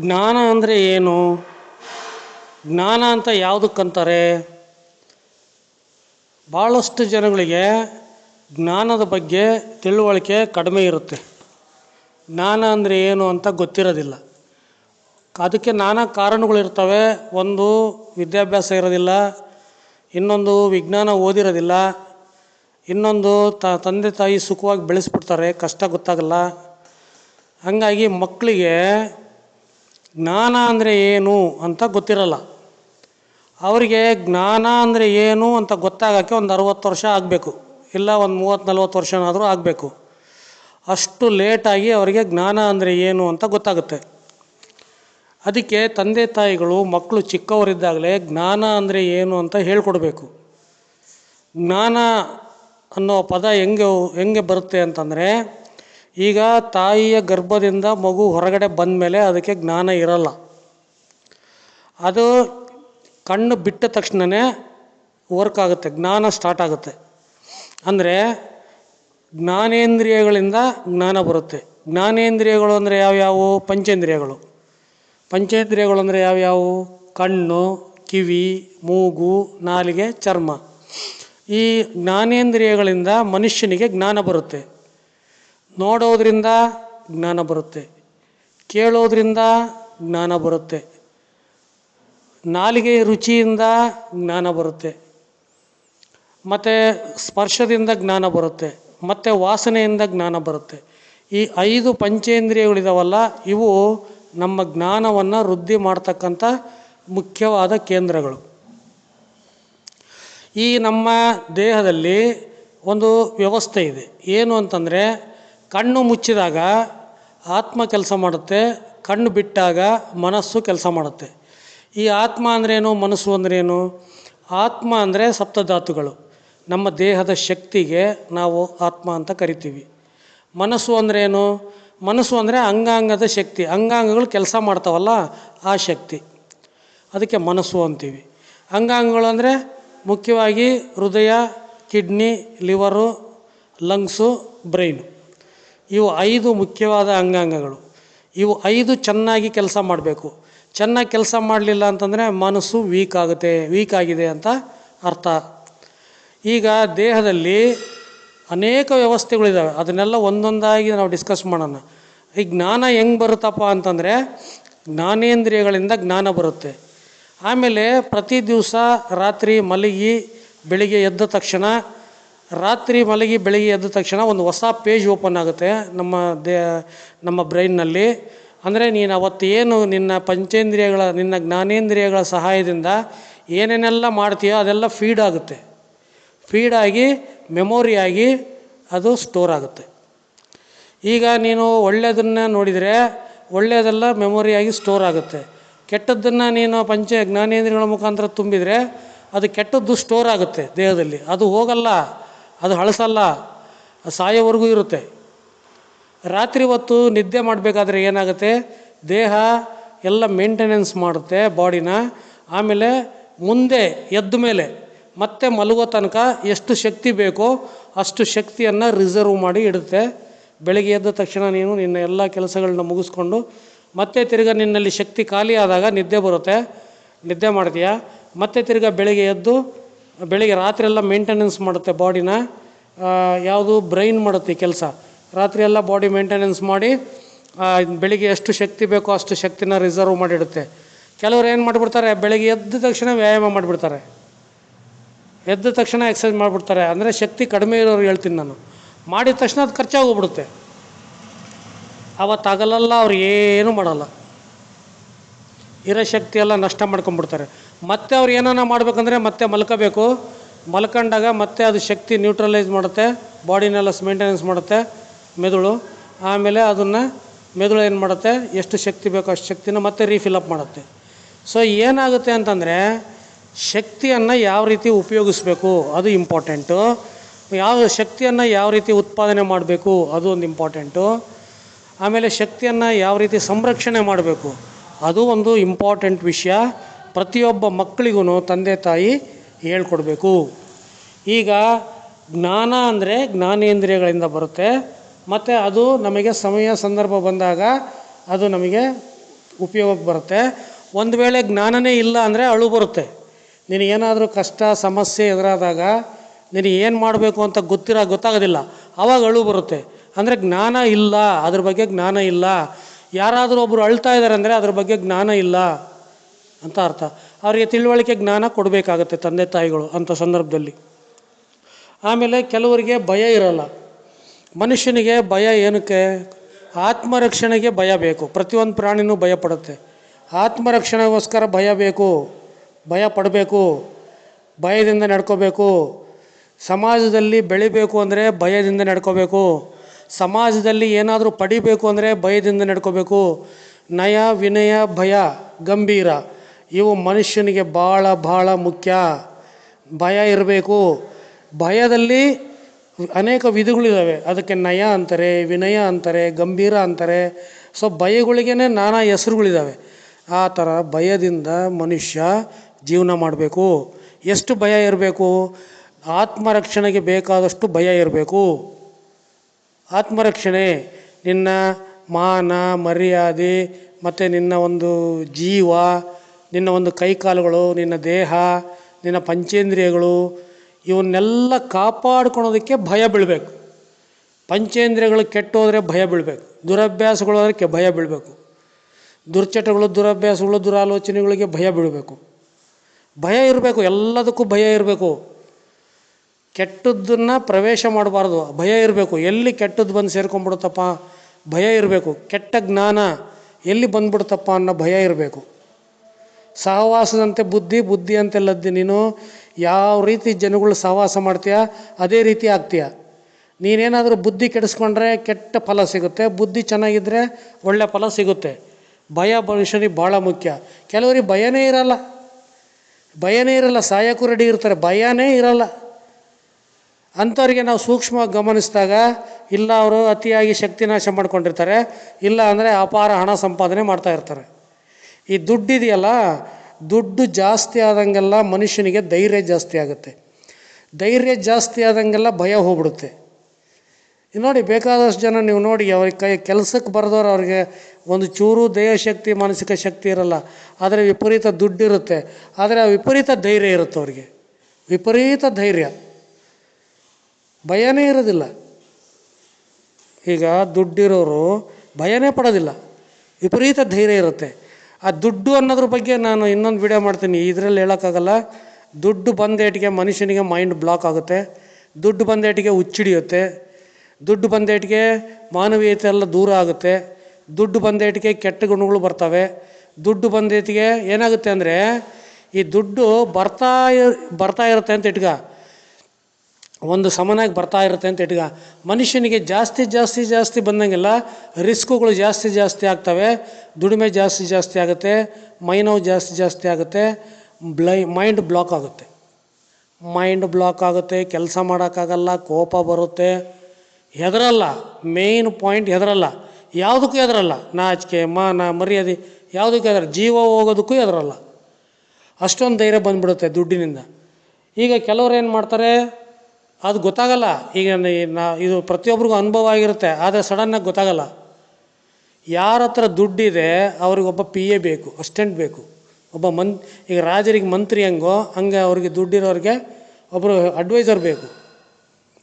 ಜ್ಞಾನ ಅಂದರೆ ಏನು? ಜ್ಞಾನ ಅಂತ ಯಾವುದಕ್ಕಂತಾರೆ? ಭಾಳಷ್ಟು ಜನಗಳಿಗೆ ಜ್ಞಾನದ ಬಗ್ಗೆ ತಿಳುವಳಿಕೆ ಕಡಿಮೆ ಇರುತ್ತೆ. ಜ್ಞಾನ ಅಂದರೆ ಏನು ಅಂತ ಗೊತ್ತಿರೋದಿಲ್ಲ. ಅದಕ್ಕೆ ನಾನಾ ಕಾರಣಗಳಿರ್ತವೆ ಒಂದು, ವಿದ್ಯಾಭ್ಯಾಸ ಇರೋದಿಲ್ಲ. ಇನ್ನೊಂದು, ವಿಜ್ಞಾನ ಓದಿರೋದಿಲ್ಲ. ಇನ್ನೊಂದು, ತ, ತಂದೆ ತಾಯಿ ಸುಖವಾಗಿ ಬೆಳೆಸ್ಬಿಡ್ತಾರೆ. ಕಷ್ಟ ಗೊತ್ತಾಗಲ್ಲ. ಹಾಗಾಗಿ ಮಕ್ಕಳಿಗೆ ಜ್ಞಾನ ಅಂದರೆ ಏನು ಅಂತ ಗೊತ್ತಿರಲ್ಲ. ಅವರಿಗೆ ಜ್ಞಾನ ಅಂದರೆ ಏನು ಅಂತ ಗೊತ್ತಾಗೋಕ್ಕೆ ಒಂದು ಅರುವತ್ತು ವರ್ಷ ಆಗಬೇಕು. ಇಲ್ಲ ಒಂದು ಮೂವತ್ತು ನಲ್ವತ್ತು ವರ್ಷನಾದರೂ ಆಗಬೇಕು. ಅಷ್ಟು ಲೇಟಾಗಿ ಅವರಿಗೆ ಜ್ಞಾನ ಅಂದರೆ ಏನು ಅಂತ ಗೊತ್ತಾಗುತ್ತೆ. ಅದಕ್ಕೆ ತಂದೆ ತಾಯಿಗಳು ಮಕ್ಕಳು ಚಿಕ್ಕವರಿದ್ದಾಗಲೇ ಜ್ಞಾನ ಅಂದರೆ ಏನು ಅಂತ ಹೇಳ್ಕೊಡ್ಬೇಕು. ಜ್ಞಾನ ಅನ್ನೋ ಪದ ಹೆಂಗೆ ಹೆಂಗೆ ಬರುತ್ತೆ ಅಂತಂದರೆ ಈಗ ತಾಯಿಯ ಗರ್ಭದಿಂದ ಮಗು ಹೊರಗಡೆ ಬಂದ ಮೇಲೆ ಅದಕ್ಕೆ ಜ್ಞಾನ ಇರಲ್ಲ. ಅದು ಕಣ್ಣು ಬಿಟ್ಟ ತಕ್ಷಣವೇ ವರ್ಕ್ ಆಗುತ್ತೆ, ಜ್ಞಾನ ಸ್ಟಾರ್ಟ್ ಆಗುತ್ತೆ. ಅಂದರೆ ಜ್ಞಾನೇಂದ್ರಿಯಗಳಿಂದ ಜ್ಞಾನ ಬರುತ್ತೆ. ಜ್ಞಾನೇಂದ್ರಿಯಗಳು ಅಂದರೆ ಯಾವ್ಯಾವು? ಪಂಚೇಂದ್ರಿಯಗಳು. ಪಂಚೇಂದ್ರಿಯಗಳು ಅಂದರೆ ಯಾವ್ಯಾವು? ಕಣ್ಣು, ಕಿವಿ, ಮೂಗು, ನಾಲಿಗೆ ಚರ್ಮ. ಈ ಜ್ಞಾನೇಂದ್ರಿಯಗಳಿಂದ ಮನುಷ್ಯನಿಗೆ ಜ್ಞಾನ ಬರುತ್ತೆ. ನೋಡೋದ್ರಿಂದ ಜ್ಞಾನ ಬರುತ್ತೆ, ಕೇಳೋದ್ರಿಂದ ಜ್ಞಾನ ಬರುತ್ತೆ, ನಾಲಿಗೆ ರುಚಿಯಿಂದ ಜ್ಞಾನ ಬರುತ್ತೆ, ಮತ್ತು ಸ್ಪರ್ಶದಿಂದ ಜ್ಞಾನ ಬರುತ್ತೆ, ಮತ್ತು ವಾಸನೆಯಿಂದ ಜ್ಞಾನ ಬರುತ್ತೆ. ಈ ಐದು ಪಂಚೇಂದ್ರಿಯಗಳಿದಾವಲ್ಲ, ಇವು ನಮ್ಮ ಜ್ಞಾನವನ್ನು ವೃದ್ಧಿ ಮಾಡ್ತಕ್ಕಂಥ ಮುಖ್ಯವಾದ ಕೇಂದ್ರಗಳು. ಈ ನಮ್ಮ ದೇಹದಲ್ಲಿ ಒಂದು ವ್ಯವಸ್ಥೆ ಇದೆ. ಏನು ಅಂತಂದರೆ ಕಣ್ಣು ಮುಚ್ಚಿದಾಗ ಆತ್ಮ ಕೆಲಸ ಮಾಡುತ್ತೆ, ಕಣ್ಣು ಬಿಟ್ಟಾಗ ಮನಸ್ಸು ಕೆಲಸ ಮಾಡುತ್ತೆ. ಈ ಆತ್ಮ ಅಂದ್ರೇನು ಮನಸ್ಸು ಅಂದ್ರೇನು ಆತ್ಮ ಅಂದರೆ ಸಪ್ತಧಾತುಗಳು. ನಮ್ಮ ದೇಹದ ಶಕ್ತಿಗೆ ನಾವು ಆತ್ಮ ಅಂತ ಕರಿತೀವಿ. ಮನಸ್ಸು ಅಂದ್ರೇನು ಮನಸ್ಸು ಅಂದರೆ ಅಂಗಾಂಗದ ಶಕ್ತಿ. ಅಂಗಾಂಗಗಳು ಕೆಲಸ ಮಾಡ್ತಾವಲ್ಲ, ಆ ಶಕ್ತಿ. ಅದಕ್ಕೆ ಮನಸ್ಸು ಅಂತೀವಿ. ಅಂಗಾಂಗಗಳು ಅಂದರೆ ಮುಖ್ಯವಾಗಿ ಹೃದಯ, ಕಿಡ್ನಿ, ಲಿವರು, ಲಂಗ್ಸು, ಬ್ರೈನು. ಇವು ಐದು ಮುಖ್ಯವಾದ ಅಂಗಾಂಗಗಳು. ಇವು ಐದು ಚೆನ್ನಾಗಿ ಕೆಲಸ ಮಾಡಬೇಕು. ಚೆನ್ನಾಗಿ ಕೆಲಸ ಮಾಡಲಿಲ್ಲ ಅಂತಂದರೆ ಮನಸ್ಸು ವೀಕ್ ಆಗುತ್ತೆ, ವೀಕ್ ಆಗಿದೆ ಅಂತ ಅರ್ಥ. ಈಗ ದೇಹದಲ್ಲಿ ಅನೇಕ ವ್ಯವಸ್ಥೆಗಳಿದ್ದಾವೆ ಅದನ್ನೆಲ್ಲ ಒಂದೊಂದಾಗಿ ನಾವು ಡಿಸ್ಕಸ್ ಮಾಡೋಣ. ಈ ಜ್ಞಾನ ಹೆಂಗೆ ಬರುತ್ತಪ್ಪ ಅಂತಂದರೆ ಜ್ಞಾನೇಂದ್ರಿಯಗಳಿಂದ ಜ್ಞಾನ ಬರುತ್ತೆ. ಆಮೇಲೆ ಪ್ರತಿ ದಿವಸ ರಾತ್ರಿ ಮಲಗಿ ಬೆಳಿಗ್ಗೆ ಎದ್ದ ತಕ್ಷಣ ರಾತ್ರಿ ಮಲಗಿ ಬೆಳಗ್ಗೆ ಎದ್ದ ತಕ್ಷಣ ಒಂದು ಹೊಸ ಪೇಜ್ ಓಪನ್ ಆಗುತ್ತೆ ನಮ್ಮ ದೇ, ನಮ್ಮ ಬ್ರೈನ್ನಲ್ಲಿ. ಅಂದರೆ ನೀನು ಅವತ್ತು ಏನು ನಿನ್ನ ಪಂಚೇಂದ್ರಿಯಗಳ, ನಿನ್ನ ಜ್ಞಾನೇಂದ್ರಿಯಗಳ ಸಹಾಯದಿಂದ ಏನೇನೆಲ್ಲ ಮಾಡ್ತೀಯೋ ಅದೆಲ್ಲ ಫೀಡ್ ಆಗುತ್ತೆ. ಫೀಡಾಗಿ ಮೆಮೊರಿಯಾಗಿ ಅದು ಸ್ಟೋರ್ ಆಗುತ್ತೆ. ಈಗ ನೀನು ಒಳ್ಳೆಯದನ್ನು ನೋಡಿದರೆ ಒಳ್ಳೆಯದೆಲ್ಲ ಮೆಮೊರಿಯಾಗಿ ಸ್ಟೋರ್ ಆಗುತ್ತೆ. ಕೆಟ್ಟದ್ದನ್ನು ನೀನು ಪಂಚ ಜ್ಞಾನೇಂದ್ರಿಯಗಳ ಮುಖಾಂತರ ತುಂಬಿದರೆ ಅದು ಕೆಟ್ಟದ್ದು ಸ್ಟೋರ್ ಆಗುತ್ತೆ ದೇಹದಲ್ಲಿ. ಅದು ಹೋಗಲ್ಲ. ಅದು ಹಳಸಲ್ಲ ಸಾಯೋವರೆಗೂ ಇರುತ್ತೆ. ರಾತ್ರಿ ಹೊತ್ತು ನಿದ್ದೆ ಮಾಡಬೇಕಾದ್ರೆ ಏನಾಗುತ್ತೆ? ದೇಹ ಎಲ್ಲ ಮೇಂಟೆನೆನ್ಸ್ ಮಾಡುತ್ತೆ ಬಾಡಿನ. ಆಮೇಲೆ ಮುಂದೆ ಎದ್ದ ಮೇಲೆ ಮತ್ತೆ ಮಲಗೋ ತನಕ ಎಷ್ಟು ಶಕ್ತಿ ಬೇಕೋ ಅಷ್ಟು ಶಕ್ತಿಯನ್ನು ರಿಸರ್ವ್ ಮಾಡಿ ಇಡುತ್ತೆ. ಬೆಳಗ್ಗೆ ಎದ್ದ ತಕ್ಷಣ ನೀನು ನಿನ್ನ ಎಲ್ಲ ಕೆಲಸಗಳನ್ನ ಮುಗಿಸ್ಕೊಂಡು ಮತ್ತೆ ತಿರ್ಗಾ ನಿನ್ನಲ್ಲಿ ಶಕ್ತಿ ಖಾಲಿ ಆದಾಗ ನಿದ್ದೆ ಬರುತ್ತೆ. ನಿದ್ದೆ ಮಾಡ್ತೀಯಾ? ಮತ್ತೆ ತಿರ್ಗಾ ಬೆಳಗ್ಗೆ ಎದ್ದು ಬೆಳಿಗ್ಗೆ ರಾತ್ರಿ ಎಲ್ಲ ಮೇಂಟೆನೆನ್ಸ್ ಮಾಡುತ್ತೆ ಬಾಡಿನ ಯಾವುದು ಬ್ರೈನ್ ಮಾಡುತ್ತೆ ಕೆಲಸ. ರಾತ್ರಿ ಎಲ್ಲ ಬಾಡಿ ಮೇಂಟೆನೆನ್ಸ್ ಮಾಡಿ ಬೆಳಿಗ್ಗೆ ಎಷ್ಟು ಶಕ್ತಿ ಬೇಕೋ ಅಷ್ಟು ಶಕ್ತಿನ ರಿಸರ್ವ್ ಮಾಡಿಡುತ್ತೆ. ಕೆಲವರು ಏನು ಮಾಡಿಬಿಡ್ತಾರೆ, ಬೆಳಿಗ್ಗೆ ಎದ್ದ ತಕ್ಷಣ ವ್ಯಾಯಾಮ ಮಾಡಿಬಿಡ್ತಾರೆ. ಎದ್ದ ತಕ್ಷಣ ಎಕ್ಸಸೈಸ್ ಮಾಡಿಬಿಡ್ತಾರೆ. ಅಂದರೆ ಶಕ್ತಿ ಕಡಿಮೆ ಇರೋರು ಹೇಳ್ತೀನಿ ನಾನು. ಮಾಡಿದ ತಕ್ಷಣ ಅದು ಖರ್ಚಾಗೋಗ್ಬಿಡುತ್ತೆ ಅವತ್ತಾಗಲ್ಲ ಅವ್ರು ಏನೂ ಮಾಡಲ್ಲ. ಇರೋ ಶಕ್ತಿ ಎಲ್ಲ ನಷ್ಟ ಮಾಡ್ಕೊಂಡ್ಬಿಡ್ತಾರೆ. ಮತ್ತೆ ಅವ್ರು ಏನಾನ ಮಾಡ್ಬೇಕಂದ್ರೆ ಮತ್ತೆ ಮಲ್ಕೋಬೇಕು. ಮಲ್ಕೊಂಡಾಗ ಮತ್ತೆ ಅದು ಶಕ್ತಿ ನ್ಯೂಟ್ರಲೈಸ್ ಮಾಡುತ್ತೆ. ಬಾಡಿನೆಲ್ಲ ಮೇಂಟೆನೆನ್ಸ್ ಮಾಡುತ್ತೆ ಮೆದುಳು. ಆಮೇಲೆ ಅದನ್ನು ಮೆದುಳು ಏನು ಮಾಡುತ್ತೆ? ಎಷ್ಟು ಶಕ್ತಿ ಬೇಕೋ ಅಷ್ಟು ಶಕ್ತಿನ ಮತ್ತೆ ರೀಫಿಲ್ ಅಪ್ ಮಾಡುತ್ತೆ. ಸೊ ಏನಾಗುತ್ತೆ ಅಂತಂದರೆ ಶಕ್ತಿಯನ್ನು ಯಾವ ರೀತಿ ಉಪಯೋಗಿಸ್ಬೇಕು? ಅದು ಇಂಪಾರ್ಟೆಂಟು ಯಾವ ಶಕ್ತಿಯನ್ನು ಯಾವ ರೀತಿ ಉತ್ಪಾದನೆ ಮಾಡಬೇಕು? ಅದು ಒಂದು ಇಂಪಾರ್ಟೆಂಟು ಆಮೇಲೆ ಶಕ್ತಿಯನ್ನು ಯಾವ ರೀತಿ ಸಂರಕ್ಷಣೆ ಮಾಡಬೇಕು? ಅದು ಒಂದು ಇಂಪಾರ್ಟೆಂಟ್ ವಿಷಯ. ಪ್ರತಿಯೊಬ್ಬ ಮಕ್ಕಳಿಗೂ ತಂದೆ ತಾಯಿ ಹೇಳ್ಕೊಡ್ಬೇಕು. ಈಗ ಜ್ಞಾನ ಅಂದರೆ ಜ್ಞಾನೇಂದ್ರಿಯಗಳಿಂದ ಬರುತ್ತೆ. ಮತ್ತು ಅದು ನಮಗೆ ಸಮಯ ಸಂದರ್ಭ ಬಂದಾಗ ಅದು ನಮಗೆ ಉಪಯೋಗಕ್ಕೆ ಬರುತ್ತೆ. ಒಂದು ವೇಳೆ ಜ್ಞಾನನೇ ಇಲ್ಲ ಅಂದರೆ ಅಳು ಬರುತ್ತೆ. ನಿನಗೇನಾದರೂ ಕಷ್ಟ, ಸಮಸ್ಯೆ ಎದುರಾದಾಗ ನಿನಗೆ ಏನು ಮಾಡಬೇಕು ಅಂತ ಗೊತ್ತಿರೋ ಗೊತ್ತಾಗೋದಿಲ್ಲ. ಆವಾಗ ಅಳು ಬರುತ್ತೆ. ಅಂದರೆ ಜ್ಞಾನ ಇಲ್ಲ. ಅದ್ರ ಬಗ್ಗೆ ಜ್ಞಾನ ಇಲ್ಲ. ಯಾರಾದರೂ ಒಬ್ಬರು ಅಳ್ತಾ ಇದ್ದಾರೆ ಅಂದರೆ ಅದ್ರ ಬಗ್ಗೆ ಜ್ಞಾನ ಇಲ್ಲ ಅಂತ ಅರ್ಥ. ಅವರಿಗೆ ತಿಳುವಳಿಕೆ ಜ್ಞಾನ ಕೊಡಬೇಕಾಗತ್ತೆ ತಂದೆ ತಾಯಿಗಳು ಅಂಥ ಸಂದರ್ಭದಲ್ಲಿ. ಆಮೇಲೆ ಕೆಲವರಿಗೆ ಭಯ ಇರಲ್ಲ. ಮನುಷ್ಯನಿಗೆ ಭಯ ಏನಕ್ಕೆ? ಆತ್ಮರಕ್ಷಣೆಗೆ ಭಯ ಬೇಕು. ಪ್ರತಿಯೊಂದು ಪ್ರಾಣಿನೂ ಭಯ ಪಡುತ್ತೆ. ಆತ್ಮರಕ್ಷಣೆಗೋಸ್ಕರ ಭಯ ಬೇಕು. ಭಯ ಪಡಬೇಕು. ಭಯದಿಂದ ನಡ್ಕೋಬೇಕು. ಸಮಾಜದಲ್ಲಿ ಬೆಳಿಬೇಕು ಅಂದರೆ ಭಯದಿಂದ ನಡ್ಕೋಬೇಕು. ಸಮಾಜದಲ್ಲಿ ಏನಾದರೂ ಪಡಿಬೇಕು ಅಂದರೆ ಭಯದಿಂದ ನಡ್ಕೋಬೇಕು. ನಯ, ವಿನಯ, ಭಯ, ಗಂಭೀರ, ಇವು ಮನುಷ್ಯನಿಗೆ ಭಾಳ ಭಾಳ ಮುಖ್ಯ. ಭಯ ಇರಬೇಕು. ಭಯದಲ್ಲಿ ಅನೇಕ ವಿಧಗಳಿದ್ದಾವೆ ಅದಕ್ಕೆ ನಯ ಅಂತಾರೆ, ವಿನಯ ಅಂತಾರೆ, ಗಂಭೀರ ಅಂತಾರೆ. ಸೊ ಭಯಗಳಿಗೇ ನಾನಾ ಹೆಸರುಗಳಿದ್ದಾವೆ ಆ ಥರ ಭಯದಿಂದ ಮನುಷ್ಯ ಜೀವನ ಮಾಡಬೇಕು. ಎಷ್ಟು ಭಯ ಇರಬೇಕು? ಆತ್ಮರಕ್ಷಣೆಗೆ ಬೇಕಾದಷ್ಟು ಭಯ ಇರಬೇಕು. ಆತ್ಮರಕ್ಷಣೆ, ನಿನ್ನ ಮಾನ, ಮರ್ಯಾದೆ, ಮತ್ತು ನಿನ್ನ ಒಂದು ಜೀವ, ನಿನ್ನ ಒಂದು ಕೈಕಾಲುಗಳು, ನಿನ್ನ ದೇಹ, ನಿನ್ನ ಪಂಚೇಂದ್ರಿಯಗಳು, ಇವನ್ನೆಲ್ಲ ಕಾಪಾಡ್ಕೊಳೋದಕ್ಕೆ ಭಯ ಬೀಳಬೇಕು. ಪಂಚೇಂದ್ರಿಯಗಳು ಕೆಟ್ಟೋದ್ರೆ ಭಯ ಬೀಳಬೇಕು. ದುರಭ್ಯಾಸಗಳು ಅದಕ್ಕೆ ಭಯ ಬೀಳಬೇಕು. ದುರ್ಚಟಗಳು, ದುರಭ್ಯಾಸಗಳು, ದುರಾಲೋಚನೆಗಳಿಗೆ ಭಯ ಬೀಳಬೇಕು. ಭಯ ಇರಬೇಕು, ಎಲ್ಲದಕ್ಕೂ ಭಯ ಇರಬೇಕು. ಕೆಟ್ಟದ್ದನ್ನು ಪ್ರವೇಶ ಮಾಡಬಾರ್ದು. ಭಯ ಇರಬೇಕು. ಎಲ್ಲಿ ಕೆಟ್ಟದ್ದು ಬಂದು ಸೇರ್ಕೊಂಡ್ಬಿಡುತ್ತಪ್ಪ? ಭಯ ಇರಬೇಕು. ಕೆಟ್ಟ ಜ್ಞಾನ ಎಲ್ಲಿ ಬಂದ್ಬಿಡ್ತಪ್ಪ ಅನ್ನೋ ಭಯ ಇರಬೇಕು. ಸಹವಾಸದಂತೆ ಬುದ್ಧಿ ಬುದ್ಧಿ ಅಂತೆಲ್ಲದ್ದು ಲದ್ದಿ. ನೀನು ಯಾವ ರೀತಿ ಜನಗಳು ಸಹವಾಸ ಮಾಡ್ತೀಯ, ಅದೇ ರೀತಿ ಆಗ್ತೀಯ. ನೀನೇನಾದರೂ ಬುದ್ಧಿ ಕೆಡಿಸ್ಕೊಂಡ್ರೆ ಕೆಟ್ಟ ಫಲ ಸಿಗುತ್ತೆ. ಬುದ್ಧಿ ಚೆನ್ನಾಗಿದ್ದರೆ ಒಳ್ಳೆ ಫಲ ಸಿಗುತ್ತೆ. ಭಯ ಮನುಷ್ಯನಿಗೆ ಭಾಳ ಮುಖ್ಯ. ಕೆಲವರಿಗೆ ಭಯನೇ ಇರಲ್ಲ. ಭಯನೇ ಇರಲ್ಲ. ಸಾಯಕ್ಕೂ ರೆಡಿ ಇರ್ತಾರೆ. ಭಯನೇ ಇರಲ್ಲ. ಅಂಥವ್ರಿಗೆ ನಾವು ಸೂಕ್ಷ್ಮವಾಗಿ ಗಮನಿಸಿದಾಗ, ಇಲ್ಲ ಅವರು ಅತಿಯಾಗಿ ಶಕ್ತಿ ನಾಶ ಮಾಡ್ಕೊಂಡಿರ್ತಾರೆ, ಇಲ್ಲ ಅಂದರೆ ಅಪಾರ ಹಣ ಸಂಪಾದನೆ ಮಾಡ್ತಾ ಇರ್ತಾರೆ. ಈ ದುಡ್ಡಿದೆಯಲ್ಲ ದುಡ್ಡು ಜಾಸ್ತಿ ಆದಂಗೆಲ್ಲ ಮನುಷ್ಯನಿಗೆ ಧೈರ್ಯ ಜಾಸ್ತಿ ಆಗುತ್ತೆ. ಧೈರ್ಯ ಜಾಸ್ತಿ ಆದಂಗೆಲ್ಲ ಭಯ ಹೋಗ್ಬಿಡುತ್ತೆ. ನೋಡಿ, ಬೇಕಾದಷ್ಟು ಜನ ನೀವು ನೋಡಿ ಅವ್ರಿಗೆ ಕೈ ಕೆಲಸಕ್ಕೆ ಬರೆದವ್ರು ಅವ್ರಿಗೆ ಒಂದು ಚೂರು ದೇಹ ಶಕ್ತಿ, ಮಾನಸಿಕ ಶಕ್ತಿ ಇರಲ್ಲ, ಆದರೆ ವಿಪರೀತ ದುಡ್ಡಿರುತ್ತೆ ಆದರೆ ಆ ವಿಪರೀತ ಧೈರ್ಯ ಇರುತ್ತೆ ಅವ್ರಿಗೆ. ವಿಪರೀತ ಧೈರ್ಯ. ಭಯನೇ ಇರೋದಿಲ್ಲ. ಈಗ ದುಡ್ಡಿರೋರು ಭಯನೇ ಪಡೋದಿಲ್ಲ. ವಿಪರೀತ ಧೈರ್ಯ ಇರುತ್ತೆ. ಆ ದುಡ್ಡು ಅನ್ನೋದ್ರ ಬಗ್ಗೆ ನಾನು ಇನ್ನೊಂದು ವಿಡಿಯೋ ಮಾಡ್ತೀನಿ. ಇದರಲ್ಲಿ ಹೇಳೋಕ್ಕಾಗಲ್ಲ. ದುಡ್ಡು ಬಂದೇಟಿಗೆ ಮನುಷ್ಯನಿಗೆ ಮೈಂಡ್ ಬ್ಲಾಕ್ ಆಗುತ್ತೆ. ದುಡ್ಡು ಬಂದೇಟಿಗೆ ಹುಚ್ಚಿಡಿಯುತ್ತೆ ದುಡ್ಡು ಬಂದೇಟಿಗೆ ಮಾನವೀಯತೆ ಎಲ್ಲ ದೂರ ಆಗುತ್ತೆ. ದುಡ್ಡು ಬಂದೇಟಿಗೆ ಕೆಟ್ಟ ಗುಣಗಳು ಬರ್ತವೆ. ದುಡ್ಡು ಬಂದೇಟಿಗೆ ಏನಾಗುತ್ತೆ ಅಂದರೆ ಈ ದುಡ್ಡು ಬರ್ತಾ ಬರ್ತಾ ಇರುತ್ತೆ ಅಂತ ಇಟ್ಕ. ಒಂದು ಸಮನಾಗಿ ಬರ್ತಾ ಇರುತ್ತೆ ಅಂತ ಇಟ್ಕ. ಮನುಷ್ಯನಿಗೆ ಜಾಸ್ತಿ ಜಾಸ್ತಿ ಜಾಸ್ತಿ ಬಂದಂಗೆಲ್ಲ ರಿಸ್ಕುಗಳು ಜಾಸ್ತಿ ಜಾಸ್ತಿ ಆಗ್ತವೆ. ದುಡಿಮೆ ಜಾಸ್ತಿ ಜಾಸ್ತಿ ಆಗುತ್ತೆ. ಮೈನೋವು ಜಾಸ್ತಿ ಜಾಸ್ತಿ ಆಗುತ್ತೆ. ಬ್ಲೈ, ಮೈಂಡ್ ಬ್ಲಾಕ್ ಆಗುತ್ತೆ. ಮೈಂಡ್ ಬ್ಲಾಕ್ ಆಗುತ್ತೆ, ಕೆಲಸ ಮಾಡೋಕ್ಕಾಗಲ್ಲ, ಕೋಪ ಬರುತ್ತೆ. ಹೆದರಲ್ಲ, ಮೇಯ್ನ್ ಪಾಯಿಂಟ್ ಹೆದರಲ್ಲ. ಯಾವುದಕ್ಕೂ ಹೆದರಲ್ಲ. ನಾಚಿಕೆ, ಮಾನ, ಮರ್ಯಾದೆ, ಯಾವುದಕ್ಕೂ ಹೆದರ ಜೀವ ಹೋಗೋದಕ್ಕೂ ಹೆದರಲ್ಲ. ಅಷ್ಟೊಂದು ಧೈರ್ಯ ಬಂದ್ಬಿಡುತ್ತೆ ದುಡ್ಡಿನಿಂದ. ಈಗ ಕೆಲವ್ರು ಏನು ಮಾಡ್ತಾರೆ? ಅದು ಗೊತ್ತಾಗಲ್ಲ. ಈಗ ನಾ ಇದು ಪ್ರತಿಯೊಬ್ರಿಗೂ ಅನುಭವ ಆಗಿರುತ್ತೆ. ಆದರೆ ಸಡನ್ನಾಗಿ ಗೊತ್ತಾಗಲ್ಲ. ಯಾರ ಹತ್ರ ದುಡ್ಡಿದೆ ಅವ್ರಿಗೊಬ್ಬ ಪಿ ಎ ಬೇಕು, ಅಸ್ಟೆಂಟ್ ಬೇಕು. ಒಬ್ಬ ಮನ್, ಈಗ ರಾಜರಿಗೆ ಮಂತ್ರಿ ಹೆಂಗೋ, ಹಂಗೆ ಅವ್ರಿಗೆ ದುಡ್ಡಿರೋರಿಗೆ ಒಬ್ಬರು ಅಡ್ವೈಸರ್ ಬೇಕು.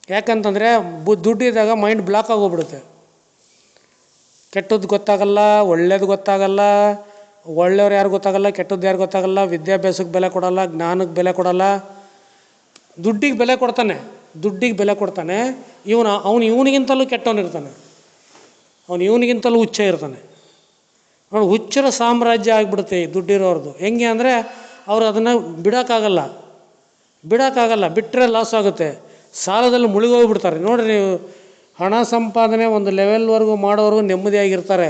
ಯಾಕಂತಂದರೆ, ಬು, ದುಡ್ಡಿದ್ದಾಗ ಮೈಂಡ್ ಬ್ಲಾಕ್ ಆಗೋಗ್ಬಿಡುತ್ತೆ. ಕೆಟ್ಟದ್ದು ಗೊತ್ತಾಗಲ್ಲ, ಒಳ್ಳೇದು ಗೊತ್ತಾಗಲ್ಲ, ಒಳ್ಳೆಯವ್ರು ಯಾರು ಗೊತ್ತಾಗಲ್ಲ, ಕೆಟ್ಟದ್ದು ಯಾರು ಗೊತ್ತಾಗಲ್ಲ, ವಿದ್ಯಾಭ್ಯಾಸಕ್ಕೆ ಬೆಲೆ ಕೊಡಲ್ಲ, ಜ್ಞಾನಕ್ಕೆ ಬೆಲೆ ಕೊಡಲ್ಲ. ದುಡ್ಡಿಗೆ ಬೆಲೆ ಕೊಡ್ತಾನೆ. ದುಡ್ಡಿಗೆ ಬೆಲೆ ಕೊಡ್ತಾನೆ, ಇವನು, ಅವನು ಇವನಿಗಿಂತಲೂ ಕೆಟ್ಟವನಿರ್ತಾನೆ ಅವನು ಇವನಿಗಿಂತಲೂ ಹುಚ್ಚ ಇರ್ತಾನೆ. ನೋಡಿ, ಹುಚ್ಚರ ಸಾಮ್ರಾಜ್ಯ ಆಗಿಬಿಡುತ್ತೆ ಈ ದುಡ್ಡಿರೋರ್ದು. ಹೆಂಗೆ ಅಂದರೆ ಅವರು ಅದನ್ನು ಬಿಡೋಕ್ಕಾಗಲ್ಲ. ಬಿಡೋಕ್ಕಾಗಲ್ಲ ಬಿಟ್ಟರೆ ಲಾಸ್ ಆಗುತ್ತೆ. ಸಾಲದಲ್ಲಿ ಮುಳುಗೋಗ್ಬಿಡ್ತಾರೆ. ನೋಡಿರಿ ನೀವು, ಹಣ ಸಂಪಾದನೆ ಒಂದು ಲೆವೆಲ್ವರೆಗೂ ಮಾಡೋರು ನೆಮ್ಮದಿಯಾಗಿರ್ತಾರೆ.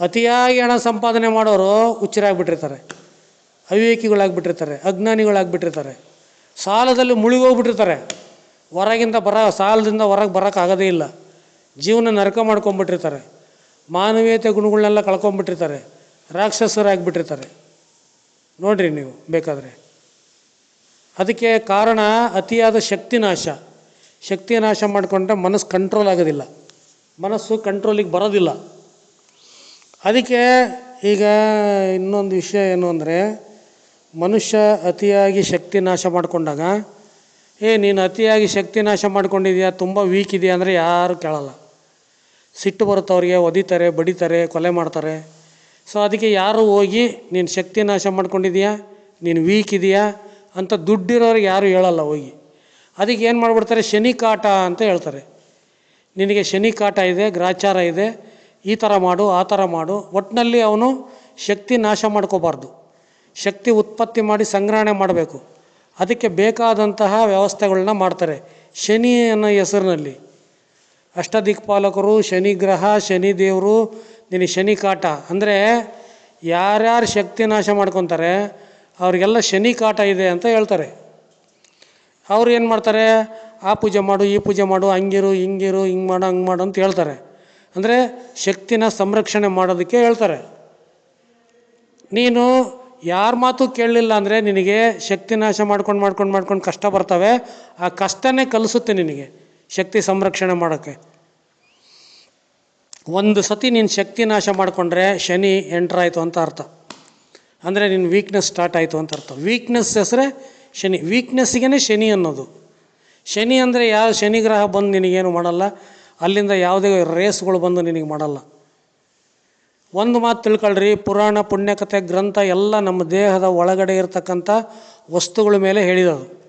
ಅತಿಯಾಗಿ ಹಣ ಸಂಪಾದನೆ ಮಾಡೋರು ಹುಚ್ಚರಾಗ್ಬಿಟ್ಟಿರ್ತಾರೆ. ಅವಿವೇಕಿಗಳಾಗ್ಬಿಟ್ಟಿರ್ತಾರೆ, ಅಜ್ಞಾನಿಗಳಾಗ್ಬಿಟ್ಟಿರ್ತಾರೆ. ಸಾಲದಲ್ಲಿ ಮುಳುಗೋಗ್ಬಿಟ್ಟಿರ್ತಾರೆ. ಹೊರಗಿಂದ ಬರ, ಸಾಲದಿಂದ ಹೊರಗೆ ಬರೋಕ್ಕಾಗೋದೇ ಇಲ್ಲ. ಜೀವನ ನರಕ ಮಾಡ್ಕೊಂಬಿಟ್ಟಿರ್ತಾರೆ ಮಾನವೀಯತೆ ಗುಣಗಳನ್ನೆಲ್ಲ ಕಳ್ಕೊಂಬಿಟ್ಟಿರ್ತಾರೆ ರಾಕ್ಷಸರಾಗ್ಬಿಟ್ಟಿರ್ತಾರೆ. ನೋಡ್ರಿ ನೀವು, ಬೇಕಾದರೆ. ಅದಕ್ಕೆ ಕಾರಣ, ಅತಿಯಾದ ಶಕ್ತಿ ನಾಶ. ಶಕ್ತಿ ನಾಶ ಮಾಡಿಕೊಂಡ್ರೆ ಮನಸ್ಸು ಕಂಟ್ರೋಲ್ ಆಗೋದಿಲ್ಲ. ಮನಸ್ಸು ಕಂಟ್ರೋಲಿಗೆ ಬರೋದಿಲ್ಲ. ಅದಕ್ಕೆ ಈಗ ಇನ್ನೊಂದು ವಿಷಯ ಏನು ಅಂದರೆ, ಮನುಷ್ಯ ಅತಿಯಾಗಿ ಶಕ್ತಿ ನಾಶ ಮಾಡಿಕೊಂಡಾಗ ಏ ನೀನು ಅತಿಯಾಗಿ ಶಕ್ತಿ ನಾಶ ಮಾಡ್ಕೊಂಡಿದ್ಯಾ? ತುಂಬ ವೀಕ್ ಇದೆಯಾ? ಅಂದರೆ ಯಾರು ಕೇಳಲ್ಲ. ಸಿಟ್ಟು ಬರುತ್ತೆ ಅವರಿಗೆ ಒದಿತಾರೆ, ಬಡಿತಾರೆ, ಕೊಲೆ ಮಾಡ್ತಾರೆ. ಸೊ ಅದಕ್ಕೆ ಯಾರು ಹೋಗಿ, ನೀನು ಶಕ್ತಿ ನಾಶ ಮಾಡ್ಕೊಂಡಿದ್ಯಾ? ನೀನು ವೀಕ್ ಇದೆಯಾ? ಅಂತ ದುಡ್ಡಿರೋರಿಗೆ ಯಾರು ಹೇಳಲ್ಲ ಹೋಗಿ. ಅದಕ್ಕೆ ಏನು ಮಾಡಿಬಿಡ್ತಾರೆ? ಶನಿ ಕಾಟ ಅಂತ ಹೇಳ್ತಾರೆ. ನಿನಗೆ ಶನಿ ಕಾಟ ಇದೆ, ಗ್ರಾಚಾರ ಇದೆ, ಈ ಥರ ಮಾಡು, ಆ ಥರ ಮಾಡು. ಒಟ್ಟಿನಲ್ಲಿ ಅವನು ಶಕ್ತಿ ನಾಶ ಮಾಡ್ಕೋಬಾರ್ದು. ಶಕ್ತಿ ಉತ್ಪತ್ತಿ ಮಾಡಿ ಸಂಗ್ರಹಣೆ ಮಾಡಬೇಕು. ಅದಕ್ಕೆ ಬೇಕಾದಂತಹ ವ್ಯವಸ್ಥೆಗಳನ್ನ ಮಾಡ್ತಾರೆ. ಶನಿ ಅನ್ನೋ ಹೆಸರಿನಲ್ಲಿ. ಅಷ್ಟದಿಕ್ಪಾಲಕರು ಶನಿ ಗ್ರಹ ಶನಿ ದೇವರು ನಿನಗೆ ಶನಿ ಕಾಟ. ಅಂದರೆ ಯಾರ್ಯಾರು ಶಕ್ತಿ ನಾಶ ಮಾಡ್ಕೊತಾರೆ, ಅವರಿಗೆಲ್ಲ ಶನಿ ಕಾಟ ಇದೆ ಅಂತ ಹೇಳ್ತಾರೆ. ಅವ್ರು ಏನು ಮಾಡ್ತಾರೆ, ಆ ಪೂಜೆ ಮಾಡು, ಈ ಪೂಜೆ ಮಾಡು, ಹಂಗಿರು, ಹಿಂಗಿರು, ಹಿಂಗೆ ಮಾಡು, ಹಂಗೆ ಮಾಡು ಅಂತ ಹೇಳ್ತಾರೆ. ಅಂದರೆ ಶಕ್ತಿನ ಸಂರಕ್ಷಣೆ ಮಾಡೋದಕ್ಕೆ ಹೇಳ್ತಾರೆ. ನೀನು ಯಾರ ಮಾತು ಕೇಳಲಿಲ್ಲ ಅಂದರೆ ನಿನಗೆ ಶಕ್ತಿ ನಾಶ ಮಾಡ್ಕೊಂಡು ಮಾಡ್ಕೊಂಡು ಮಾಡ್ಕೊಂಡು ಕಷ್ಟ ಬರ್ತವೆ. ಆ ಕಷ್ಟನೇ ಕಲಿಸುತ್ತೆ ನಿನಗೆ ಶಕ್ತಿ ಸಂರಕ್ಷಣೆ ಮಾಡೋಕ್ಕೆ ಒಂದು ಸತಿ ನೀನು ಶಕ್ತಿ ನಾಶ ಮಾಡಿಕೊಂಡ್ರೆ ಶನಿ ಎಂಟ್ರಾಯಿತು ಅಂತ ಅರ್ಥ. ಅಂದರೆ ನಿನ್ನ ವೀಕ್ನೆಸ್ ಸ್ಟಾರ್ಟ್ ಆಯಿತು ಅಂತ ಅರ್ಥ. ವೀಕ್ನೆಸ್ ಹೆಸರೇ ಶನಿ. ವೀಕ್ನೆಸ್ಸಿಗೆ ಶನಿ ಅನ್ನೋದು. ಶನಿ ಅಂದರೆ ಯಾವ ಶನಿ ಗ್ರಹ ಬಂದು ನಿನಗೇನು ಮಾಡಲ್ಲ. ಅಲ್ಲಿಂದ ಯಾವುದೇ ರೇಸ್ಗಳು ಬಂದು ನಿನಗೆ ಮಾಡಲ್ಲ. ಒಂದು ಮಾತು ತಿಳ್ಕೊಳ್ರಿ, ಪುರಾಣ ಪುಣ್ಯಕಥೆ ಗ್ರಂಥ ಎಲ್ಲ ನಮ್ಮ ದೇಹದ ಒಳಗಡೆ ಇರತಕ್ಕಂಥ ವಸ್ತುಗಳ ಮೇಲೆ ಹೇಳಿದದು.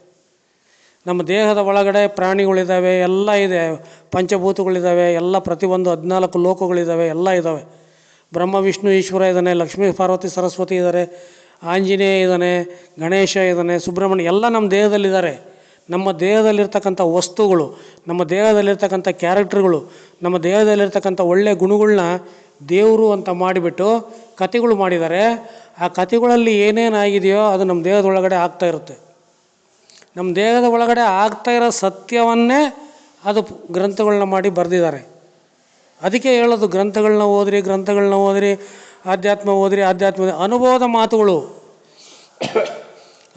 ನಮ್ಮ ದೇಹದ ಒಳಗಡೆ ಪ್ರಾಣಿಗಳಿದ್ದಾವೆ ಎಲ್ಲ ಇದೆ. ಪಂಚಭೂತಗಳಿದ್ದಾವೆ ಎಲ್ಲ ಪ್ರತಿಯೊಂದು ಹದಿನಾಲ್ಕು ಲೋಕಗಳಿದ್ದಾವೆ ಎಲ್ಲ ಇದ್ದಾವೆ ಬ್ರಹ್ಮ, ವಿಷ್ಣು, ಈಶ್ವರ ಇದ್ದಾನೆ ಲಕ್ಷ್ಮೀ, ಪಾರ್ವತಿ, ಸರಸ್ವತಿ ಇದ್ದಾರೆ ಆಂಜನೇಯ ಇದ್ದಾನೆ ಗಣೇಶ ಇದ್ದಾನೆ ಸುಬ್ರಹ್ಮಣ್ಯ, ಎಲ್ಲ ನಮ್ಮ ದೇಹದಲ್ಲಿದ್ದಾರೆ ನಮ್ಮ ದೇಹದಲ್ಲಿರ್ತಕ್ಕಂಥ ವಸ್ತುಗಳು, ನಮ್ಮ ದೇಹದಲ್ಲಿರ್ತಕ್ಕಂಥ ಕ್ಯಾರೆಕ್ಟ್ರ್ಗಳು, ನಮ್ಮ ದೇಹದಲ್ಲಿರ್ತಕ್ಕಂಥ ಒಳ್ಳೆಯ ಗುಣಗಳನ್ನ ದೇವರು ಅಂತ ಮಾಡಿಬಿಟ್ಟು ಕತೆಗಳು ಮಾಡಿದ್ದಾರೆ. ಆ ಕತೆಗಳಲ್ಲಿ ಏನೇನಾಗಿದೆಯೋ ಅದು ನಮ್ಮ ದೇಹದ ಒಳಗಡೆ ಆಗ್ತಾ ಇರುತ್ತೆ. ನಮ್ಮ ದೇಹದ ಒಳಗಡೆ ಆಗ್ತಾ ಇರೋ ಸತ್ಯವನ್ನೇ ಅದು ಗ್ರಂಥಗಳನ್ನ ಮಾಡಿ ಬರೆದಿದ್ದಾರೆ. ಅದಕ್ಕೆ ಹೇಳೋದು ಗ್ರಂಥಗಳನ್ನ ಓದ್ರಿ ಗ್ರಂಥಗಳನ್ನ ಓದ್ರಿ, ಆಧ್ಯಾತ್ಮ ಓದ್ರಿ ಆಧ್ಯಾತ್ಮ ಅನುಭವದ ಮಾತುಗಳು.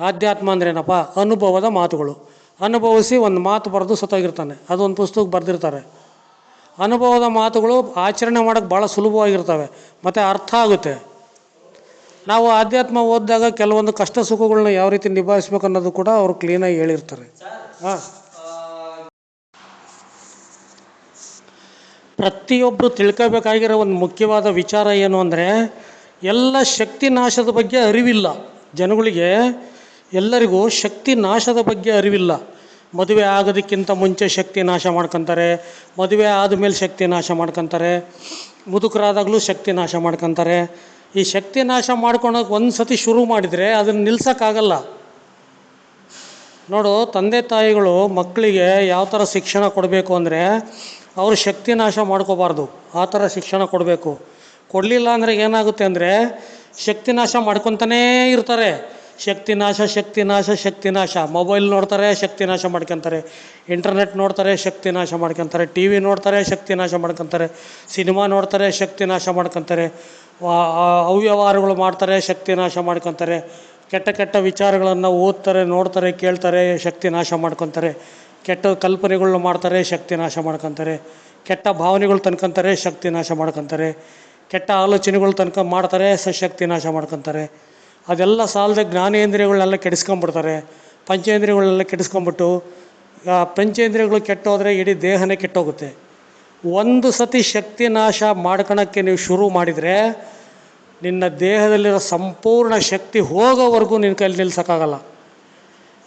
ಆಧ್ಯಾತ್ಮ ಅಂದ್ರೇನಪ್ಪ ಅನುಭವದ ಮಾತುಗಳು. ಅನುಭವಿಸಿ ಒಂದು ಮಾತು ಬರೆದು ಸತ್ತೋಗಿರ್ತಾನೆ. ಅದು ಒಂದು ಪುಸ್ತಕ ಬರೆದಿರ್ತಾರೆ. ಅನುಭವದ ಮಾತುಗಳು ಆಚರಣೆ ಮಾಡೋಕ್ಕೆ ಭಾಳ ಸುಲಭವಾಗಿರ್ತವೆ, ಮತ್ತು ಅರ್ಥ ಆಗುತ್ತೆ. ನಾವು ಆಧ್ಯಾತ್ಮ ಓದಿದಾಗ ಕೆಲವೊಂದು ಕಷ್ಟ ಸುಖಗಳನ್ನ ಯಾವ ರೀತಿ ನಿಭಾಯಿಸ್ಬೇಕು ಅನ್ನೋದು ಕೂಡ ಅವರು ಕ್ಲೀನಾಗಿ ಹೇಳಿರ್ತಾರೆ. ಹಾಂ. ಪ್ರತಿಯೊಬ್ಬರು ತಿಳ್ಕೋಬೇಕಾಗಿರೋ ಒಂದು ಮುಖ್ಯವಾದ ವಿಚಾರ ಏನು ಅಂದರೆ, ಎಲ್ಲ ಶಕ್ತಿ ನಾಶದ ಬಗ್ಗೆ ಅರಿವಿಲ್ಲ. ಜನಗಳಿಗೆ ಎಲ್ಲರಿಗೂ ಶಕ್ತಿ ನಾಶದ ಬಗ್ಗೆ ಅರಿವಿಲ್ಲ. ಮದುವೆ ಆಗೋದಕ್ಕಿಂತ ಮುಂಚೆ ಶಕ್ತಿ ನಾಶ ಮಾಡ್ಕೊತಾರೆ. ಮದುವೆ ಆದಮೇಲೆ ಶಕ್ತಿ ನಾಶ ಮಾಡ್ಕೊತಾರೆ. ಮುದುಕರಾದಾಗಲೂ ಶಕ್ತಿ ನಾಶ ಮಾಡ್ಕೊತಾರೆ. ಈ ಶಕ್ತಿ ನಾಶ ಮಾಡ್ಕೊಳಕ್ಕೆ ಒಂದು ಸತಿ ಶುರು ಮಾಡಿದರೆ ಅದನ್ನು ನಿಲ್ಸೋಕ್ಕಾಗಲ್ಲ. ನೋಡು, ತಂದೆ ತಾಯಿಗಳು ಮಕ್ಕಳಿಗೆ ಯಾವ ಥರ ಶಿಕ್ಷಣ ಕೊಡಬೇಕು ಅಂದರೆ ಅವರು ಶಕ್ತಿ ನಾಶ ಮಾಡ್ಕೋಬಾರ್ದು. ಆ ಥರ ಶಿಕ್ಷಣ ಕೊಡಬೇಕು. ಕೊಡಲಿಲ್ಲ ಅಂದರೆ ಏನಾಗುತ್ತೆ ಅಂದರೆ ಶಕ್ತಿ ನಾಶ ಮಾಡ್ಕೊತಾನೇ ಇರ್ತಾರೆ. ಶಕ್ತಿ ನಾಶ ಶಕ್ತಿ ನಾಶ ಶಕ್ತಿ ನಾಶ. ಮೊಬೈಲ್ ನೋಡ್ತಾರೆ, ಶಕ್ತಿ ನಾಶ ಮಾಡ್ಕೊತಾರೆ. ಇಂಟರ್ನೆಟ್ ನೋಡ್ತಾರೆ, ಶಕ್ತಿ ನಾಶ ಮಾಡ್ಕೊತಾರೆ. ಟಿ ವಿ ನೋಡ್ತಾರೆ, ಶಕ್ತಿ ನಾಶ ಮಾಡ್ಕೊತಾರೆ. ಸಿನಿಮಾ ನೋಡ್ತಾರೆ, ಶಕ್ತಿ ನಾಶ ಮಾಡ್ಕೊತಾರೆ. ಅವ್ಯವಹಾರಗಳು ಮಾಡ್ತಾರೆ, ಶಕ್ತಿ ನಾಶ ಮಾಡ್ಕೊತಾರೆ. ಕೆಟ್ಟ ಕೆಟ್ಟ ವಿಚಾರಗಳನ್ನು ಓದ್ತಾರೆ, ನೋಡ್ತಾರೆ, ಕೇಳ್ತಾರೆ, ಶಕ್ತಿ ನಾಶ ಮಾಡ್ಕೊತಾರೆ. ಕೆಟ್ಟ ಕಲ್ಪನೆಗಳನ್ನ ಮಾಡ್ತಾರೆ, ಶಕ್ತಿ ನಾಶ ಮಾಡ್ಕೊತಾರೆ. ಕೆಟ್ಟ ಭಾವನೆಗಳು ತನ್ಕೊಂತಾರೆ, ಶಕ್ತಿ ನಾಶ ಮಾಡ್ಕೊತಾರೆ. ಕೆಟ್ಟ ಆಲೋಚನೆಗಳು ತನಕ ಮಾಡ್ತಾರೆ, ಸ, ಶಕ್ತಿ ನಾಶ ಮಾಡ್ಕೊತಾರೆ. ಅದೆಲ್ಲ ಸಾಲದ ಜ್ಞಾನೇಂದ್ರಿಯಗಳನ್ನೆಲ್ಲ ಕೆಡಿಸ್ಕೊಂಬಿಡ್ತಾರೆ ಪಂಚೇಂದ್ರಿಯಗಳನ್ನೆಲ್ಲ ಕೆಡಿಸ್ಕೊಂಬಿಟ್ಟು ಆ ಪಂಚೇಂದ್ರಿಯಗಳು ಕೆಟ್ಟೋದ್ರೆ ಇಡೀ ದೇಹನೇ ಕೆಟ್ಟೋಗುತ್ತೆ. ಒಂದು ಸತಿ ಶಕ್ತಿ ನಾಶ ಮಾಡ್ಕೊಳಕ್ಕೆ ನೀವು ಶುರು ಮಾಡಿದರೆ, ನಿನ್ನ ದೇಹದಲ್ಲಿರೋ ಸಂಪೂರ್ಣ ಶಕ್ತಿ ಹೋಗೋವರೆಗೂ ನಿನ್ನ ಕೈಲಿ ನಿಲ್ಸೋಕ್ಕಾಗಲ್ಲ.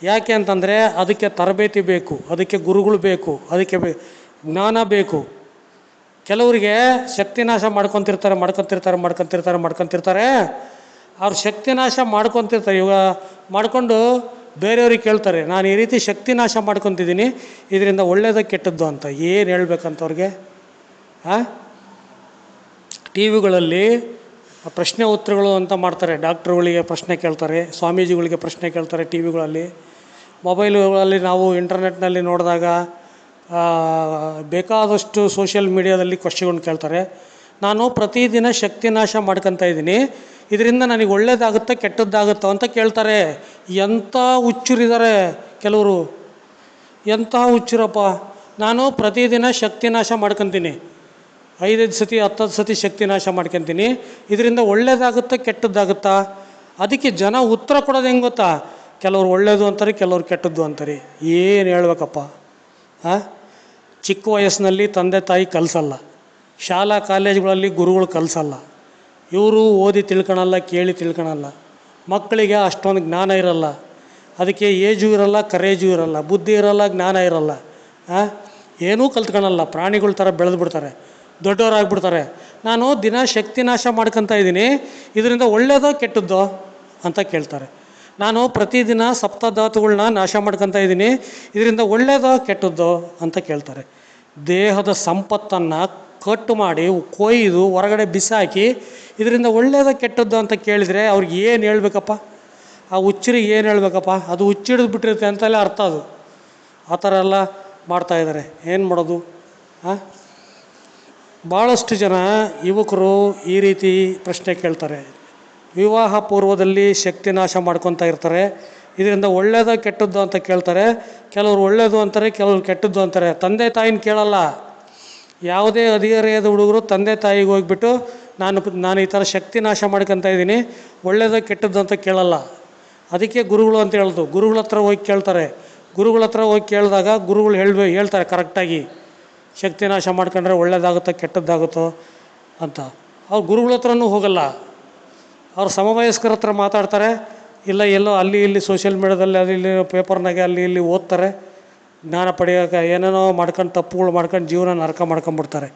ಯಾಕೆ ಅಂತಂದರೆ, ಅದಕ್ಕೆ ತರಬೇತಿ ಬೇಕು, ಅದಕ್ಕೆ ಗುರುಗಳು ಬೇಕು, ಅದಕ್ಕೆ ಜ್ಞಾನ ಬೇಕು. ಕೆಲವರಿಗೆ ಶಕ್ತಿ ನಾಶ ಮಾಡ್ಕೊತಿರ್ತಾರೆ ಮಾಡ್ಕೊತಿರ್ತಾರೆ ಮಾಡ್ಕೊತಿರ್ತಾರೆ ಮಾಡ್ಕೊತಿರ್ತಾರೆ. ಅವ್ರು ಶಕ್ತಿ ನಾಶ ಮಾಡ್ಕೊತಿರ್ತಾರೆ. ಇವಾಗ ಮಾಡಿಕೊಂಡು ಬೇರೆಯವ್ರಿಗೆ ಕೇಳ್ತಾರೆ, ನಾನು ಈ ರೀತಿ ಶಕ್ತಿ ನಾಶ ಮಾಡ್ಕೊತಿದ್ದೀನಿ, ಇದರಿಂದ ಒಳ್ಳೇದ ಕೆಟ್ಟದ್ದು ಅಂತ. ಏನು ಹೇಳ್ಬೇಕಂತವ್ರಿಗೆ? ಹಾಂ ಟಿ ವಿಗಳಲ್ಲಿ ಪ್ರಶ್ನೆ ಉತ್ತರಗಳು ಅಂತ ಮಾಡ್ತಾರೆ. ಡಾಕ್ಟ್ರುಗಳಿಗೆ ಪ್ರಶ್ನೆ ಕೇಳ್ತಾರೆ, ಸ್ವಾಮೀಜಿಗಳಿಗೆ ಪ್ರಶ್ನೆ ಕೇಳ್ತಾರೆ ಟಿ ವಿಗಳಲ್ಲಿ. ಮೊಬೈಲುಗಳಲ್ಲಿ ನಾವು ಇಂಟರ್ನೆಟ್ನಲ್ಲಿ ನೋಡಿದಾಗ ಬೇಕಾದಷ್ಟು ಸೋಷಿಯಲ್ ಮೀಡಿಯಾದಲ್ಲಿ ಕ್ವಶನ್ಗಳನ್ನ ಕೇಳ್ತಾರೆ. ನಾನು ಪ್ರತಿದಿನ ಶಕ್ತಿ ನಾಶ ಮಾಡ್ಕೊತಾ ಇದ್ದೀನಿ ಇದರಿಂದ ನನಗೆ ಒಳ್ಳೇದಾಗುತ್ತಾ ಕೆಟ್ಟದ್ದಾಗುತ್ತೋ ಅಂತ ಕೇಳ್ತಾರೆ. ಎಂಥ ಹುಚ್ಚರಿದ್ದಾರೆ ಕೆಲವರು. ಎಂಥ ಹುಚ್ಚರಪ್ಪ. ನಾನು ಪ್ರತಿದಿನ ಶಕ್ತಿ ನಾಶ ಮಾಡ್ಕೊತೀನಿ. ಐದೈದು ಸತಿ ಹತ್ತತ್ತು ಸತಿ ಶಕ್ತಿ ನಾಶ ಮಾಡ್ಕೊತೀನಿ. ಇದರಿಂದ ಒಳ್ಳೇದಾಗುತ್ತಾ ಕೆಟ್ಟದ್ದಾಗುತ್ತಾ? ಅದಕ್ಕೆ ಜನ ಉತ್ತರ ಕೊಡೋದು ಹೆಂಗೆ ಗೊತ್ತಾ? ಕೆಲವ್ರು ಒಳ್ಳೇದು ಅಂತಾರೆ, ಕೆಲವ್ರು ಕೆಟ್ಟದ್ದು ಅಂತಾರೆ. ಏನು ಹೇಳ್ಬೇಕಪ್ಪ? ಹಾಂ ಚಿಕ್ಕ ವಯಸ್ಸಿನಲ್ಲಿ ತಂದೆ ತಾಯಿ ಕಲಿಸಲ್ಲ. ಶಾಲಾ ಕಾಲೇಜುಗಳಲ್ಲಿ ಗುರುಗಳು ಕಲಿಸಲ್ಲ. ಇವರು ಓದಿ ತಿಳ್ಕೊಳಲ್ಲ ಕೇಳಿ ತಿಳ್ಕೊಳಲ್ಲ ಮಕ್ಕಳಿಗೆ ಅಷ್ಟೊಂದು ಜ್ಞಾನ ಇರಲ್ಲ. ಅದಕ್ಕೆ ಏಜು ಇರಲ್ಲ, ಕರೇಜು ಇರಲ್ಲ, ಬುದ್ಧಿ ಇರಲ್ಲ, ಜ್ಞಾನ ಇರಲ್ಲ. ಏನೂ ಕಲ್ತ್ಕೊಳಲ್ಲ ಪ್ರಾಣಿಗಳ ಥರ ಬೆಳೆದು ಬಿಡ್ತಾರೆ ದೊಡ್ಡವರಾಗ್ಬಿಡ್ತಾರೆ ನಾನು ದಿನ ಶಕ್ತಿ ನಾಶ ಮಾಡ್ಕೊತಾ ಇದ್ದೀನಿ. ಇದರಿಂದ ಒಳ್ಳೇದೋ ಕೆಟ್ಟದ್ದೋ ಅಂತ ಕೇಳ್ತಾರೆ. ನಾನು ಪ್ರತಿದಿನ ಸಪ್ತಧಾತುಗಳನ್ನ ನಾಶ ಮಾಡ್ಕೊತಾ ಇದ್ದೀನಿ. ಇದರಿಂದ ಒಳ್ಳೇದೋ ಕೆಟ್ಟದ್ದೋ ಅಂತ ಕೇಳ್ತಾರೆ. ದೇಹದ ಸಂಪತ್ತನ್ನು ಕಟ್ಟು ಮಾಡಿ, ಕೊಯ್ದು ಹೊರಗಡೆ ಬಿಸಾಕಿ, ಇದರಿಂದ ಒಳ್ಳೆಯದ ಕೆಟ್ಟದ್ದು ಅಂತ ಕೇಳಿದರೆ ಅವ್ರಿಗೆ ಏನು ಹೇಳ್ಬೇಕಪ್ಪ? ಆ ಹುಚ್ಚರಿಗೆ ಏನು ಹೇಳ್ಬೇಕಪ್ಪ? ಅದು ಹುಚ್ಚಿಡಿದು ಬಿಟ್ಟಿರುತ್ತೆ ಅಂತಲೇ ಅರ್ಥ ಅದು. ಆ ಥರ ಎಲ್ಲ ಮಾಡ್ತಾಯಿದ್ದಾರೆ ಏನು ಮಾಡೋದು? ಹಾಂ ಭಾಳಷ್ಟು ಜನ ಯುವಕರು ಈ ರೀತಿ ಪ್ರಶ್ನೆ ಕೇಳ್ತಾರೆ. ವಿವಾಹ ಪೂರ್ವದಲ್ಲಿ ಶಕ್ತಿ ನಾಶ ಮಾಡ್ಕೊತಾ ಇರ್ತಾರೆ. ಇದರಿಂದ ಒಳ್ಳೆಯದ ಕೆಟ್ಟದ್ದು ಅಂತ ಕೇಳ್ತಾರೆ. ಕೆಲವರು ಒಳ್ಳೆಯದು ಅಂತಾರೆ, ಕೆಲವರು ಕೆಟ್ಟದ್ದು ಅಂತಾರೆ. ತಂದೆ ತಾಯಿನ ಕೇಳಲ್ಲ. ಯಾವುದೇ ಹದಿಹರೆಯದ ಹುಡುಗರು ತಂದೆ ತಾಯಿಗೆ ಹೋಗ್ಬಿಟ್ಟು, ನಾನು ನಾನು ಈ ಥರ ಶಕ್ತಿ ನಾಶ ಮಾಡ್ಕೊತ ಇದ್ದೀನಿ ಒಳ್ಳೆಯದೋ ಕೆಟ್ಟದ್ದು ಅಂತ ಕೇಳಲ್ಲ. ಅದಕ್ಕೆ ಗುರುಗಳು ಅಂತ ಹೇಳೋದು. ಗುರುಗಳ ಹತ್ರ ಹೋಗಿ ಕೇಳ್ತಾರೆ. ಗುರುಗಳ ಹತ್ರ ಹೋಗಿ ಕೇಳಿದಾಗ ಗುರುಗಳು ಹೇಳ್ಬೇ, ಹೇಳ್ತಾರೆ ಕರೆಕ್ಟಾಗಿ. ಶಕ್ತಿ ನಾಶ ಮಾಡ್ಕೊಂಡ್ರೆ ಒಳ್ಳೇದಾಗುತ್ತೋ, ಕೆಟ್ಟದ್ದಾಗುತ್ತೋ ಅಂತ. ಅವ್ರು ಗುರುಗಳ ಹತ್ರನೂ ಹೋಗಲ್ಲ. ಅವ್ರು ಸಮವಯಸ್ಕರ ಹತ್ರ ಮಾತಾಡ್ತಾರೆ. ಇಲ್ಲ ಎಲ್ಲೋ ಅಲ್ಲಿ ಇಲ್ಲಿ ಸೋಷಿಯಲ್ ಮೀಡ್ಯಾದಲ್ಲಿ ಅಲ್ಲಿ ಇಲ್ಲಿ ಪೇಪರ್ನಾಗೆ ಅಲ್ಲಿ ಇಲ್ಲಿ ಓದ್ತಾರೆ. ಜ್ಞಾನ ಪಡೆಯೋಕೆ ಏನೇನೋ ಮಾಡ್ಕೊಂಡು ತಪ್ಪುಗಳು ಮಾಡ್ಕೊಂಡು ಜೀವನ ನರಕ ಮಾಡ್ಕೊಂಬಿಡ್ತಾರೆ.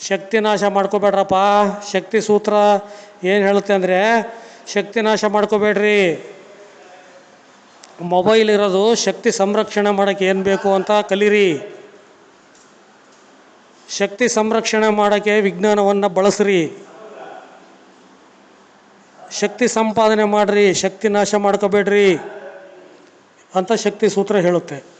ಶಕ್ತಿ ನಾಶ ಮಾಡ್ಕೋಬೇಡ್ರಪ್ಪ. ಶಕ್ತಿ ಸೂತ್ರ ಏನು ಹೇಳುತ್ತೆ ಅಂದರೆ, ಶಕ್ತಿ ನಾಶ ಮಾಡ್ಕೋಬೇಡ್ರಿ. ಮೊಬೈಲ್ ಇರೋದು ಶಕ್ತಿ ಸಂರಕ್ಷಣೆ ಮಾಡೋಕ್ಕೆ ಏನು ಬೇಕು ಅಂತ ಕಲೀರಿ. ಶಕ್ತಿ ಸಂರಕ್ಷಣೆ ಮಾಡೋಕ್ಕೆ ವಿಜ್ಞಾನವನ್ನು ಬಳಸ್ರಿ. ಶಕ್ತಿ ಸಂಪಾದನೆ ಮಾಡಿರಿ, ಶಕ್ತಿ ನಾಶ ಮಾಡ್ಕೋಬೇಡ್ರಿ ಅಂತ ಶಕ್ತಿ ಸೂತ್ರ ಹೇಳುತ್ತೆ.